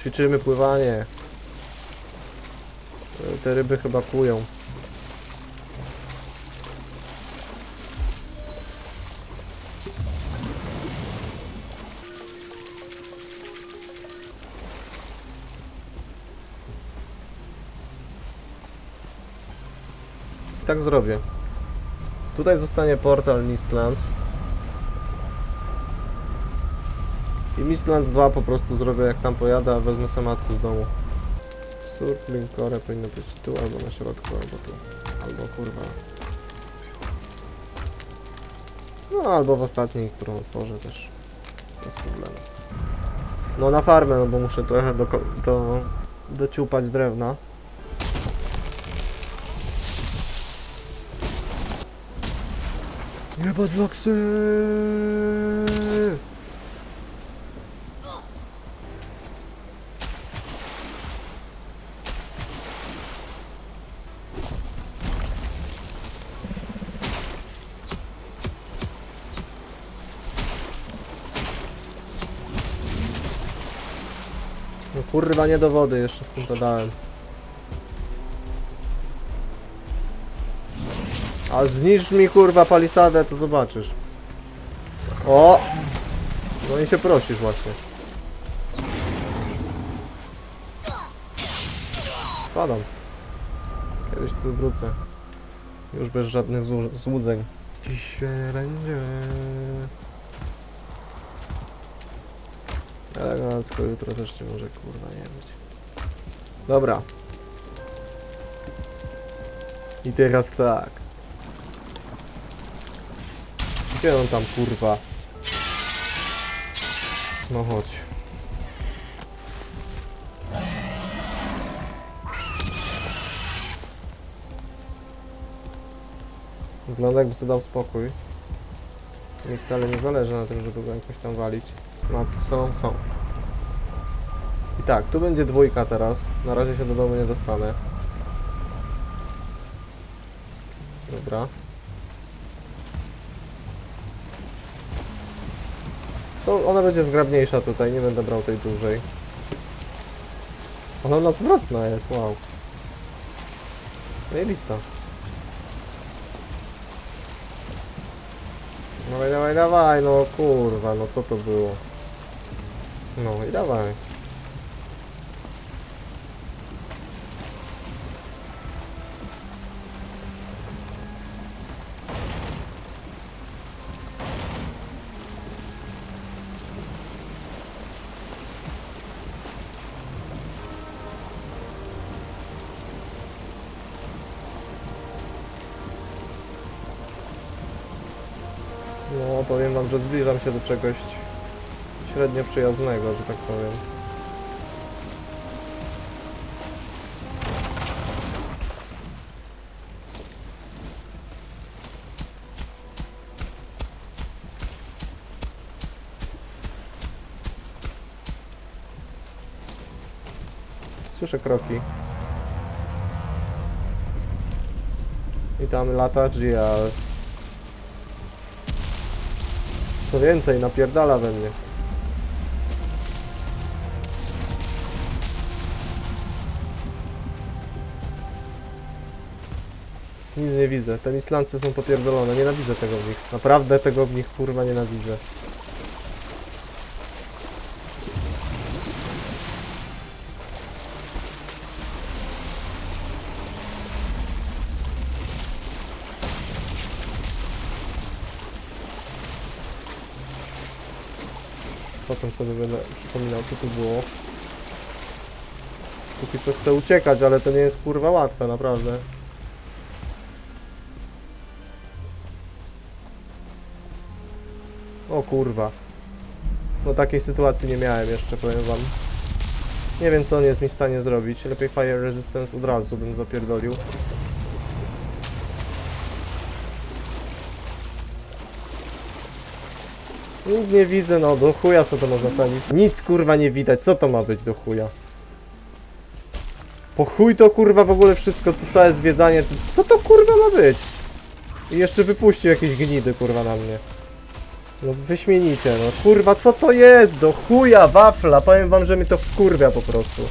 Poćwiczymy pływanie. Te ryby chyba kują. Tak zrobię. Tutaj zostanie portal Mistlands. I Mistlands 2 po prostu zrobię jak tam pojadę, a wezmę samacy z domu. Surfling core powinno być tu albo na środku, albo tu. Albo kurwa. No albo w ostatniej, którą otworzę też. Bez problemu. No na farmę, no bo muszę trochę do, do, dociupać drewna. Jebać loksy! No kurwa nie do wody jeszcze z tym dodałem. A zniszcz mi kurwa palisadę, to zobaczysz. O! No i się prosisz właśnie. Spadam. Kiedyś tu wrócę. Już bez żadnych złu- złudzeń. Dziś będzie. Elegancko, jutro też cię może kurwa nie być. Dobra. I teraz tak. Gdzie on tam kurwa? No chodź. Wygląda jakby sobie dał spokój. Mi wcale nie zależy na tym, żeby go jakoś tam walić. No co są? Są. I tak, tu będzie dwójka teraz. Na razie się do domu nie dostanę. Dobra. To ona będzie zgrabniejsza tutaj, nie będę brał tej dużej. Ona na zwrotna jest, wow. No i lista. Dawaj, dawaj, dawaj, no kurwa, no co to było? No i dawaj. No, powiem wam, że zbliżam się do czegoś średnio przyjaznego, że tak powiem. Słyszę kroki. I tam lata GL. Co więcej, napierdala we mnie. Nic nie widzę. Te Islandcy są popierdolone. Nienawidzę tego w nich. Naprawdę tego w nich kurwa nienawidzę. Potem sobie będę przypominał co tu było. Póki co chcę uciekać, ale to nie jest kurwa łatwe, naprawdę. Kurwa. No takiej sytuacji nie miałem jeszcze, powiem wam. Nie wiem co on jest mi w stanie zrobić. Lepiej Fire Resistance od razu bym zapierdolił. Nic nie widzę, no do chuja co to można wsadzić. Nic kurwa nie widać, co to ma być do chuja? Po chuj to kurwa w ogóle wszystko, to całe zwiedzanie, co to kurwa ma być? I jeszcze wypuścił jakieś gnidy kurwa na mnie. No wyśmienicie, no kurwa, co to jest? Do chuja wafla, powiem wam, że mnie to wkurwia po prostu.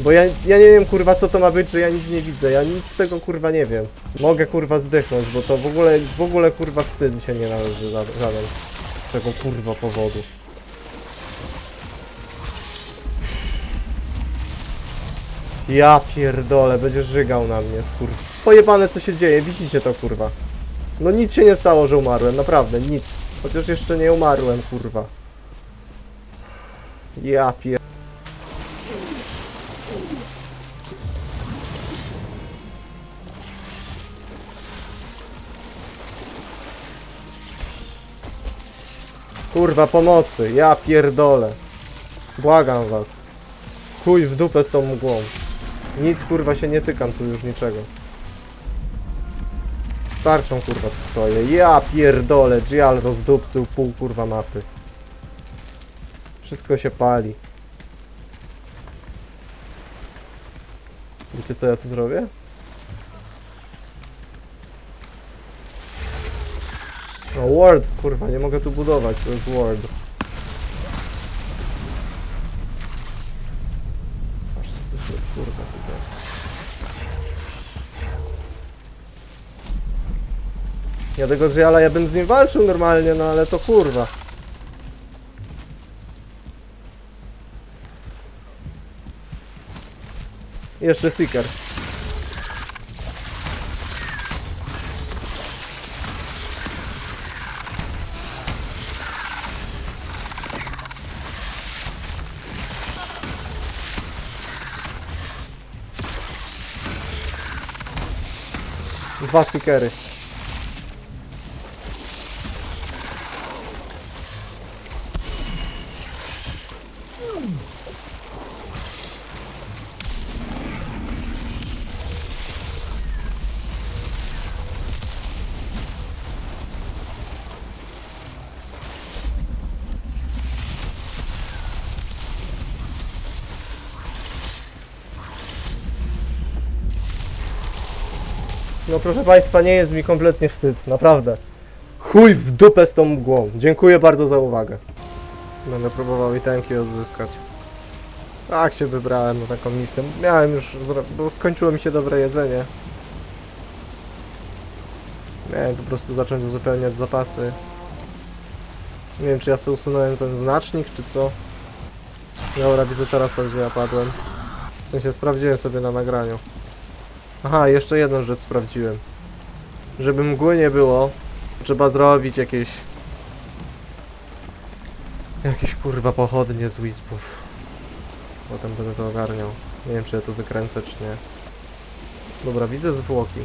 Bo ja, ja nie wiem kurwa co to ma być, że ja nic nie widzę, ja nic z tego kurwa nie wiem. Mogę kurwa zdechnąć, bo to w ogóle, w ogóle kurwa wstyd mi się nie należy ża- żaden z tego kurwa powodu. Ja pierdolę, będzie żygał na mnie, skur... Pojebane co się dzieje, widzicie to kurwa. No nic się nie stało, że umarłem, naprawdę, nic. Chociaż jeszcze nie umarłem, kurwa. Ja pier... Kurwa, pomocy, ja pierdolę. Błagam was. Chuj w dupę z tą mgłą. Nic kurwa się nie tykam tu już niczego. Starczą kurwa tu stoję. Ja pierdolę, Gial rozdupcył pół kurwa mapy. Wszystko się pali. Wiecie co ja tu zrobię? No Word, kurwa, nie mogę tu budować, to jest Word. Ja tego Giala, ja bym z nim walczył normalnie, no ale to kurwa. Jeszcze Seeker. Dwa. No proszę Państwa, nie jest mi kompletnie wstyd, naprawdę. Chuj w dupę z tą mgłą. Dziękuję bardzo za uwagę. Będę próbował itemki odzyskać. Tak się wybrałem na taką misję. Miałem już, bo skończyło mi się dobre jedzenie. Miałem po prostu zacząć uzupełniać zapasy. Nie wiem, czy ja sobie usunąłem ten znacznik, czy co. Dobra, widzę teraz to, gdzie ja padłem. W sensie sprawdziłem sobie na nagraniu. Aha, jeszcze jedną rzecz sprawdziłem. Żeby mgły nie było, trzeba zrobić jakieś... Jakieś kurwa pochodnie z wispów. Potem będę to ogarniał. Nie wiem, czy ja tu wykręcę, czy nie. Dobra, widzę zwłoki.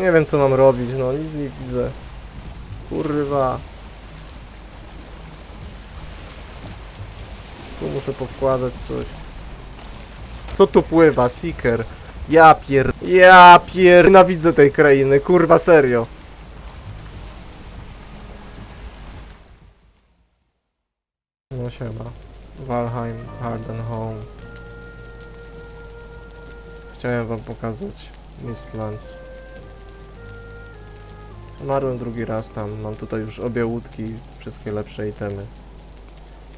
Nie wiem, co mam robić, no nic nie widzę. Kurwa. Tu muszę powkładać coś. Co tu pływa? Seeker. Ja pier... Ja pier... Nienawidzę tej krainy, kurwa serio. No siema. Valheim, Harden Home. Chciałem wam pokazać Mistlands. Umarłem drugi raz tam, mam tutaj już obie łódki, wszystkie lepsze itemy.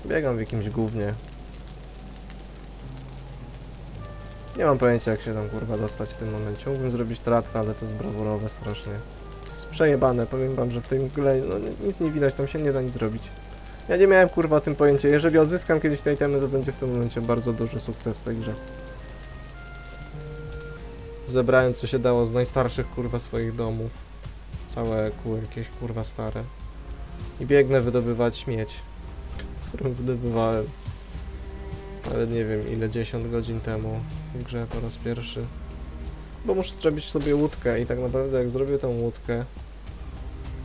Biegam w jakimś gównie. Nie mam pojęcia jak się tam kurwa dostać w tym momencie. Mógłbym zrobić tratwę, ale to jest brawurowe strasznie. To jest przejebane, powiem wam, że w tej mgle no, ni- nic nie widać, tam się nie da nic zrobić. Ja nie miałem kurwa tym pojęcia. Jeżeli odzyskam kiedyś te itemy, to będzie w tym momencie bardzo duży sukces w tej grze. Zebrałem co się dało z najstarszych kurwa swoich domów całe kół jakieś kurwa stare. I biegnę wydobywać miedź, którą wydobywałem. Ale nie wiem ile 10 godzin temu w grze po raz pierwszy. Bo muszę zrobić sobie łódkę i tak naprawdę jak zrobię tą łódkę,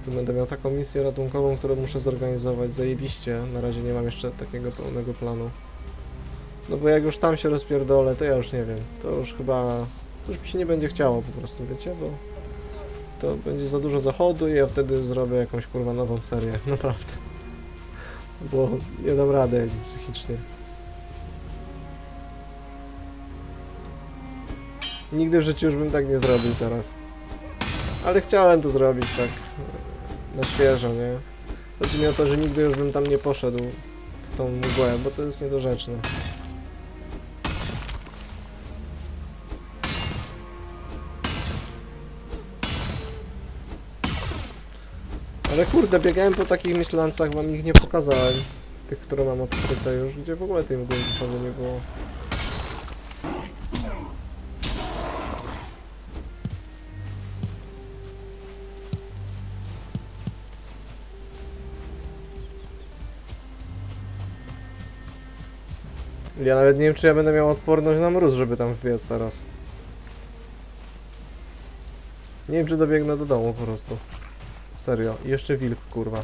to będę miał taką misję ratunkową, którą muszę zorganizować zajebiście. Na razie nie mam jeszcze takiego pełnego planu. No bo jak już tam się rozpierdolę, to ja już nie wiem. To już chyba już mi się nie będzie chciało po prostu, wiecie, bo to będzie za dużo zachodu i ja wtedy zrobię jakąś kurwa nową serię, naprawdę. Bo nie dam rady psychicznie. Nigdy w życiu już bym tak nie zrobił teraz. Ale chciałem to zrobić tak na świeżo, nie? Chodzi mi o to, że nigdy już bym tam nie poszedł w tą mgłę, bo to jest niedorzeczne. Ale kurde, biegałem po takich myślancach, wam ich nie pokazałem. Tych, które mam odkryte już, gdzie w ogóle tej mgły sobą nie było. Ja nawet nie wiem, czy ja będę miał odporność na mróz, żeby tam wbiec teraz. Nie wiem, czy dobiegnę do domu po prostu. Serio. I jeszcze wilk, kurwa.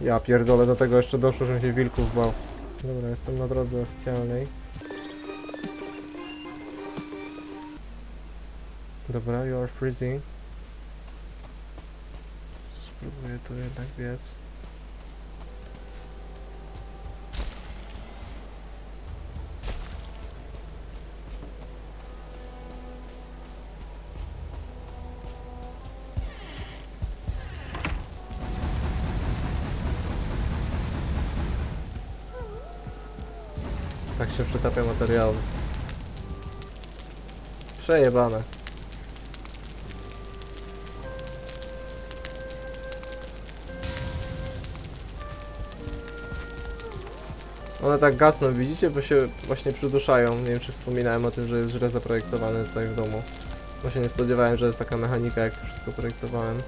Ja pierdolę, do tego jeszcze doszło, żebym się wilków bał. Dobra, jestem na drodze oficjalnej. Dobra, you are freezing. Spróbuję tu jednak biec. Się przytapia materiały. Przejebane. One tak gasną, widzicie? Bo się właśnie przyduszają. Nie wiem, czy wspominałem o tym, że jest źle zaprojektowane tutaj w domu. Bo się nie spodziewałem, że jest taka mechanika, jak to wszystko projektowałem.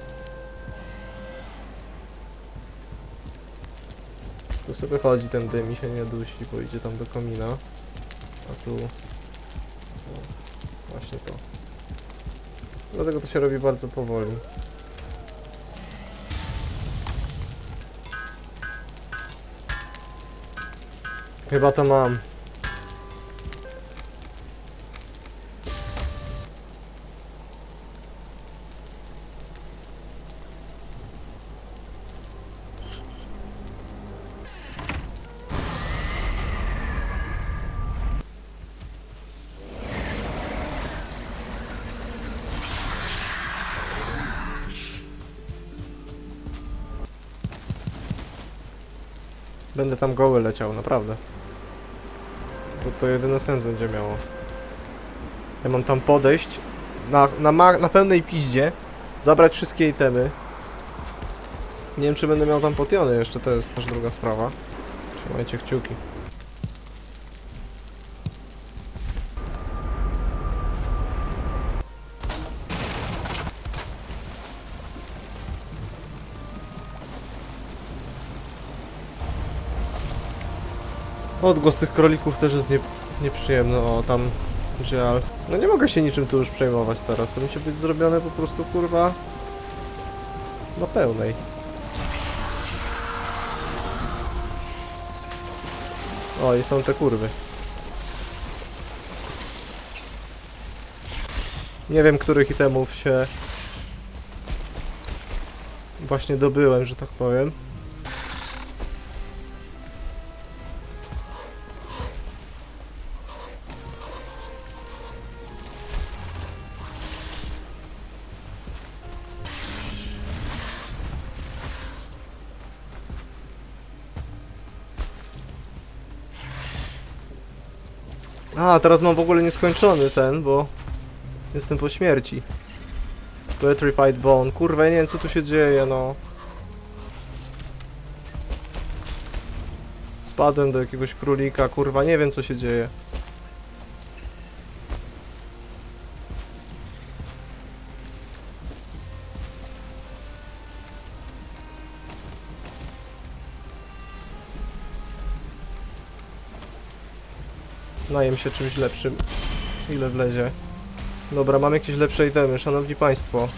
Tu sobie chodzi ten dym i się nie dusi, bo idzie tam do komina. A tu... Właśnie to. Dlatego to się robi bardzo powoli. Chyba to mam. Będę tam goły leciał, naprawdę. To, to jedyny sens będzie miało. Ja mam tam podejść na, na, na pełnej piździe, zabrać wszystkie itemy. Nie wiem, czy będę miał tam potiony jeszcze, to jest też druga sprawa. Trzymajcie kciuki. Odgłos tych królików też jest nie, nieprzyjemny. O, tam żal. No nie mogę się niczym tu już przejmować teraz. To musi być zrobione po prostu, kurwa, na pełnej. O, i są te kurwy. Nie wiem, których itemów się właśnie dobyłem, że tak powiem. A, teraz mam w ogóle nieskończony ten, bo jestem po śmierci. Petrified Bone. Kurwa, ja nie wiem co tu się dzieje, no. Spadłem do jakiegoś królika, kurwa, nie wiem co się dzieje. Najem się czymś lepszym. Ile wlezie. Dobra, mam jakieś lepsze itemy, szanowni państwo.